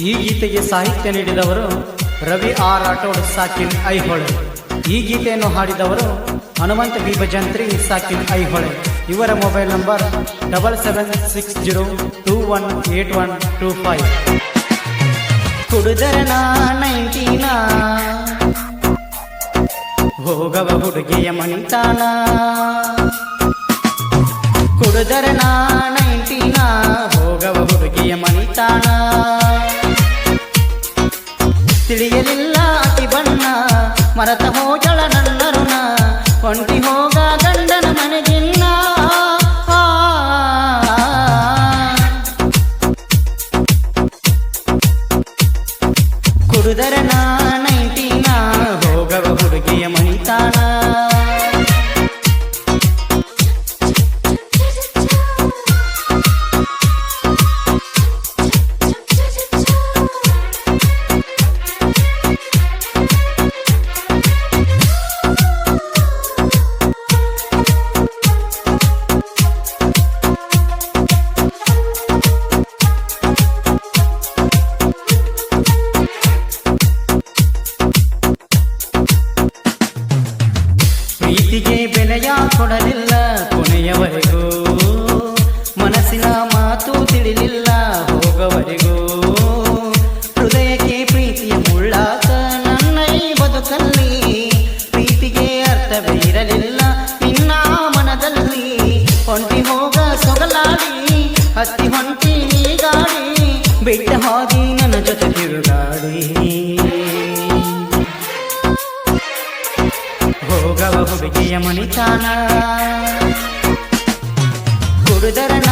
ಈ ಗೀತೆಗೆ ಸಾಹಿತ್ಯ ನೀಡಿದವರು ರವಿ ಆರ್ ರಾಠೋಡ್ ಸಾಕಿನ್ ಐಹೊಳೆ. ಈ ಗೀತೆಯನ್ನು ಹಾಡಿದವರು ಹನುಮಂತ ಬಿ ಭಜಂತ್ರಿ, ಸಾಕಿನ್ ಐಹೊಳೆ. ಇವರ mobile number double seven six zero two one eight one two five. ಕುಡುದರನ ನೈಂಟೀನ. ಹೋಗವ ಹುಡುಗಿಯ ಮಣಿತಾನ. ಕುಡುದರನ ನೈಂಟೀನ. ಹೋಗವ ಹುಡುಗಿಯ ಮಣಿತಾನ. ತಿಳಿಯಲಿಲ್ಲ ಅತಿ ಬಣ್ಣ ಮರತ ಹೋಜಳ ನನ್ನರುಣ. ಒಂಟಿ ಹೋಗ ಗಂಡನ ಮನೆಗಿನ್ನ ಕೊಡಲಿಲ್ಲ ಕೊನೆಯವರೆಗೂ. ಮನಸ್ಸಿನ ಮಾತು ತಿಳಿಲಿಲ್ಲ ಹೋಗವರೆಗೂ. ಹೃದಯಕ್ಕೆ ಪ್ರೀತಿಯ ಮುಳ್ಳಾತ ನನ್ನ ಈ ಬದುಕಲ್ಲಿ. ಪ್ರೀತಿಗೆ ಅರ್ಥವೇ ಇರಲಿಲ್ಲ ನಿನ್ನ ಮನದಲ್ಲಿ. ಹೊಂಟಿ ಹೋಗ ಸೊಗಲಾಡಿ, ಹತ್ತಿ ಹೊಂಟಿ ಗಾಡಿ ಬಿಟ್ಟ ಹಾಗೆ ನನ್ನ ಜೊತೆ ತಿರುಗಾಡಿ. ಹೋಗವ ಹುಡುಗಿಯ ಮಣಿತಾನ ಕುಡುದರನ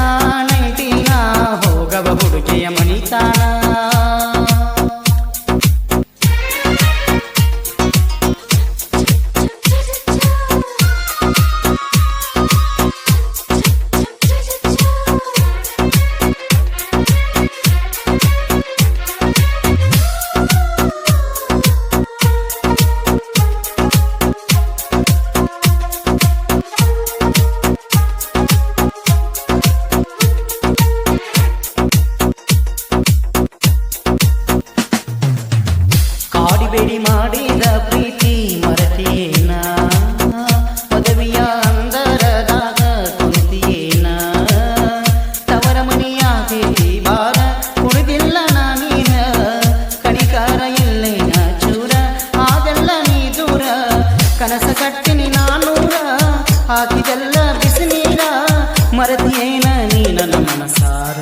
ಮರತಿಯೇನ ನೀ ನನ್ನ ಮನಸಾರ.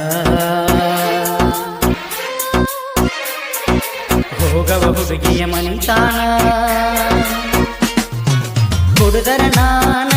ಹೋಗವ ಹುಡುಗಿಯ ಮನಿತಾನ ಹುಡುಗರ ನೈಟಿನ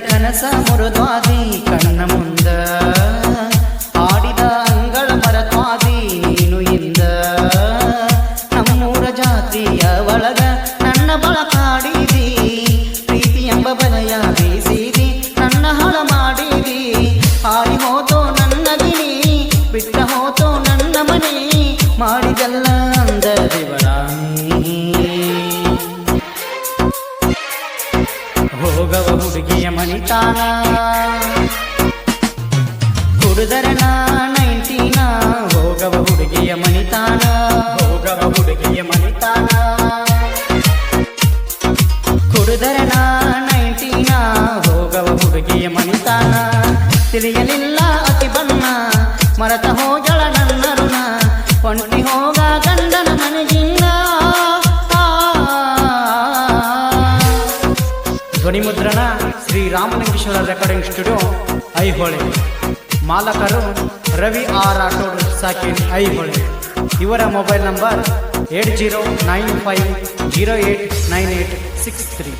ಕನಸ ಮುರುದ್ವಾದಿ ಕಣ್ಣ ಮುಂದ. ಆಡಿದ ಅಂಗಳ ಮರತ್ವಾದಿ ನೀನು ಇಂದ. ನಮ್ಮೂರ ಜಾತಿಯ ಒಳಗ ನನ್ನ ಬಳ ಕಾಡಿದಿ ಪ್ರೀತಿ ಎಂಬ ಬಲಯ ಬೀಸಿದಿ, ನನ್ನ ಹಳ ಮಾಡಿದಿ. ಹಾರಿ ಹೋತೋ ನನ್ನ ಗಿಣಿ, ಬಿಟ್ಟ ಹೋತೋ ನನ್ನ ಮನೆ. ಮಾಡಿದಲ್ಲ ಅಂದ ಹೋಗವ ಹುಡುಗಿಯ ಮಣಿತಾನ ಕುಡುದರನ ನೈಂಟೀನ. ಹೋಗವ ಹುಡುಗಿಯ ಮಣಿತಾನ ಹೋಗವ ಹುಡುಗಿಯ ಮಣಿತಾನ ಕುಡುದರನ ನೈಂಟೀನ. ಹೋಗವ ಹುಡುಗಿಯ ಮಣಿತಾನ ತಿಳಿಯಲಿಲ್ಲ ಅತಿ ಬಣ್ಣ. ಮರತ ಹೋಗಳ ಧ್ವನಿ ಮುದ್ರಣ ಶ್ರೀ ರಾಮಲಿಂಗೇಶ್ವರ ರೆಕಾರ್ಡಿಂಗ್ ಸ್ಟುಡಿಯೋ ಐಹೊಳೆ ಮಾಲಕರು ರವಿ ಆರ್ ರಾಠೋಡ್ ಸಾಕಿನ್ ಐಹೊಳೆ ಇವರ mobile number eight zero nine five zero eight nine eight six three